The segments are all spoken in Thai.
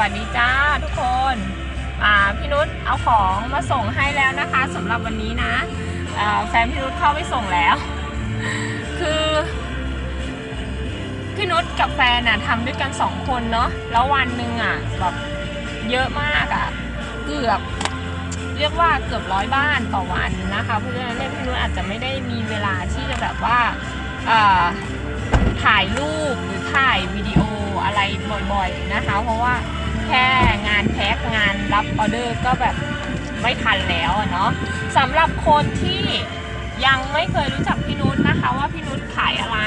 วัสดีจ้าทุกคนพี่นุชเอาของมาส่งให้แล้วนะคะสำหรับวันนี้นะแฟนพี่นุชเข้าไปส่งแล้ว คือพี่นุชกับแฟนน่ะทำด้วยกันสองคนเนาะแล้ววันหนึ่งอะแบบเยอะมากอะเกือบเรียกว่าเกือบร้อยบ้านต่อวันนะคะเพราะฉะนั้นเนี่ยพี่นุชอาจจะไม่ได้มีเวลาที่จะแบบว่าถ่ายรูปหรือถ่ายวิดีโออะไรบ่อยๆนะคะ เพราะว่า แค่งานแพ็คงานรับออเดอร์ก็แบบไม่ทันแล้วเนาะสำหรับคนที่ยังไม่เคยรู้จักพี่นุชนะคะว่าพี่นุชขายอะไร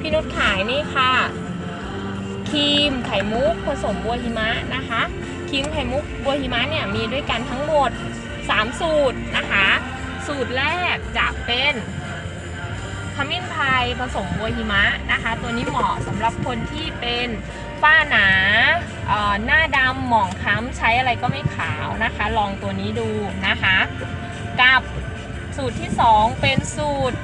พี่นุชขายนี่ค่ะ ครีมไข่มุกผสมบัวหิมะนะคะครีมไข่มุกบัวหิมะเนี่ยมีด้วยกันทั้งหมด 3 สูตรนะคะ สูตรแรกจะเป็นขมิ้นพายผสมบัวหิมะนะคะ ตัวนี้เหมาะสำหรับคนที่เป็น ฝ้าหนาหน้าดำหมองคล้ำใช้อะไรก็ไม่ขาวนะคะ ลองตัวนี้ดูนะคะ กับสูตรที่ 2 เป็นสูตร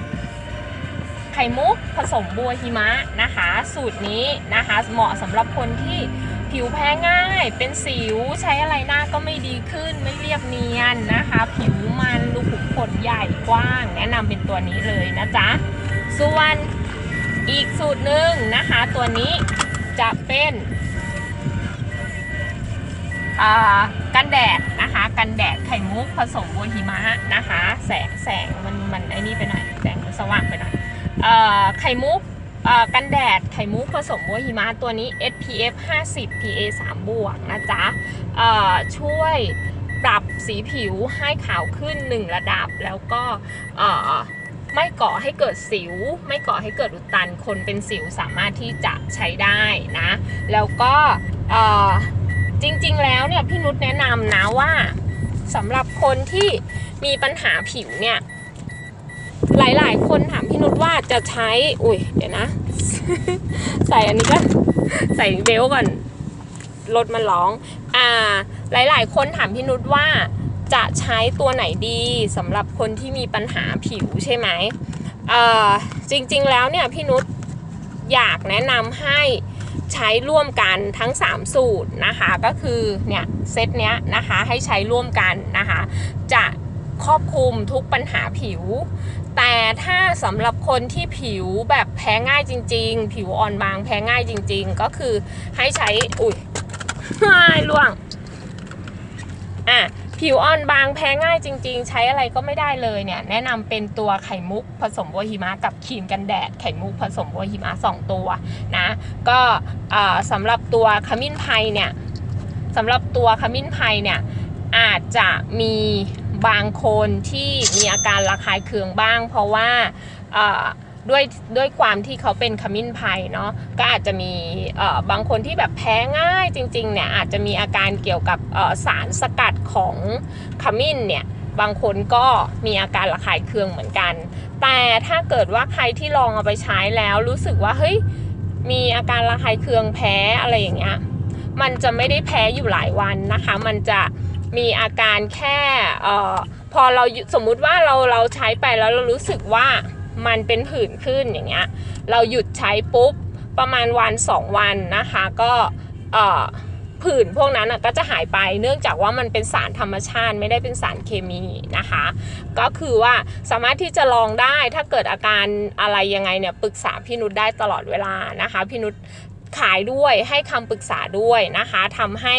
ไข่มุกผสมบัวหิมะนะคะ สูตรนี้นะคะเหมาะสำหรับคนที่ผิวแพ้ง่าย เป็นสิวใช้อะไรหน้าก็ไม่ดีขึ้นไม่เรียบเนียนนะคะ ผิวมันรูขุมขนใหญ่กว้าง แนะนำเป็นตัวนี้เลยนะจ๊ะ ส่วนอีกสูตรหนึ่งนะคะ ตัวนี้ จะเป็นอ่ากันแดดนะคะ กันแดดไข่มุกผสมบัวหิมะนะคะ แสงแสงมันมันไอ้นี่ไปหน่อยแสงมันสว่างไปหน่อยอ่อไข่มุกอ่อกันแดดไข่มุกผสมบัวหิมะตัวนี้ SPF 50 PA 3บวกนะจ๊ะอ่อช่วยปรับสีผิวให้ขาวขึ้น 1 ระดับแล้วก็อ่อ ไม่ก่อให้เกิดสิว ไม่ก่อให้เกิดอุดตัน คนเป็นสิวสามารถที่จะใช้ได้นะ แล้วก็จริงๆแล้วเนี่ยพี่นุชแนะนำนะว่าสำหรับคนที่มีปัญหาผิวเนี่ย หลายๆ คนถามพี่นุชว่าจะใช้ อุ้ยเดี๋ยวนะ ใส่อันนี้ก็ใส่เบลก่อนรถมันร้อง อ่า หลายๆ คนถามพี่นุชว่า จะใช้ตัวไหนดีสำหรับคนที่มีปัญหาผิวใช่ไหมเอ่อจริงๆแล้วเนี่ยพี่นุชอยากแนะนำให้ใช้ร่วมกันทั้ง 3 สูตรนะคะก็คือเนี่ยเซตเนี้ยนะคะให้ใช้ร่วมกันนะคะจะครอบคลุมทุกปัญหาผิว แต่ถ้าสำหรับคนที่ผิวแบบแพ้ง่ายจริง ๆ ผิวอ่อนบางแพ้ง่ายจริง ๆ ก็คือให้ใช้ อุ้ยล่วงอะ ผิวอ่อนบางแพ้ง่ายจริง ๆ ใช้อะไรก็ไม่ได้เลยเนี่ย แนะนำเป็นตัวไข่มุกผสมบัวหิมะกับครีมกันแดดไข่มุกผสมบัวหิมะ2 ตัวนะ ก็อ่าสำหรับตัวขมิ้นไพรเนี่ยสำหรับตัวขมิ้นไพรเนี่ยอาจจะมีบางคนที่มีอาการระคายเคืองบ้าง เพราะว่าอ่า ด้วยด้วยความที่เขาเป็นขมิ้นไพรเนาะก็อาจจะมีเอ่อบางคนที่แบบแพ้ง่ายจริงๆเนี่ยอาจจะมีอาการเกี่ยวกับเอ่อสารสกัดของขมิ้นเนี่ยบางคนก็มีอาการระคายเคืองเหมือนกัน แต่ถ้าเกิดว่าใครที่ลองเอาไปใช้แล้วรู้สึกว่าเฮ้ยมีอาการระคายเคืองแพ้อะไรอย่างเงี้ยมันจะไม่ได้แพ้อยู่หลายวันนะคะ มันจะมีอาการแค่เอ่อพอเราสมมุติว่าเราเราใช้ไปแล้วเรารู้สึกว่า มันเป็นผื่นขึ้นอย่างเงี้ยเราหยุดใช้ปุ๊บประมาณวัน 2 วันนะคะก็ผื่นพวกนั้นก็จะหายไปเนื่องจากว่ามันเป็นสารธรรมชาติไม่ได้เป็นสารเคมีนะคะ ก็คือว่าสามารถที่จะลองได้ถ้าเกิดอาการอะไรยังไงเนี่ยปรึกษาพี่นุชได้ตลอดเวลานะคะพี่นุชขายด้วยให้คำปรึกษาด้วยนะคะทำให้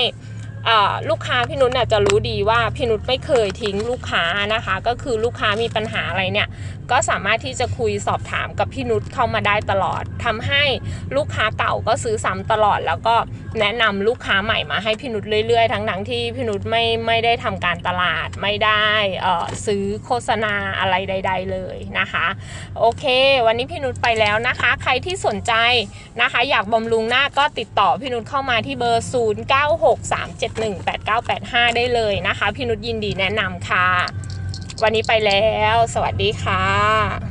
ลูกค้าพี่นุชเนี่ยจะรู้ดีว่าพี่นุชไม่เคยทิ้งลูกค้านะคะ ก็คือลูกค้ามีปัญหาอะไรเนี่ย ก็สามารถที่จะคุยสอบถามกับพี่นุชเข้ามาได้ตลอดทำให้ลูกค้าเก่าก็ซื้อซ้ำตลอด แล้วก็แนะนำลูกค้าใหม่มาให้พี่นุชเรื่อยๆ ทั้งๆที่พี่นุชไม่ไม่ได้ทำการตลาดไม่ได้ซื้อโฆษณาอะไรใด ๆ เลยนะคะ โอเค วันนี้พี่นุชไปแล้วนะคะ ใครที่สนใจนะคะ อยากบำรุงหน้าก็ติดต่อพี่นุชเข้ามาที่เบอร์0817718985 ได้เลยนะคะ พี่นุชยินดีแนะนำค่ะ วันนี้ไปแล้ว สวัสดีค่ะ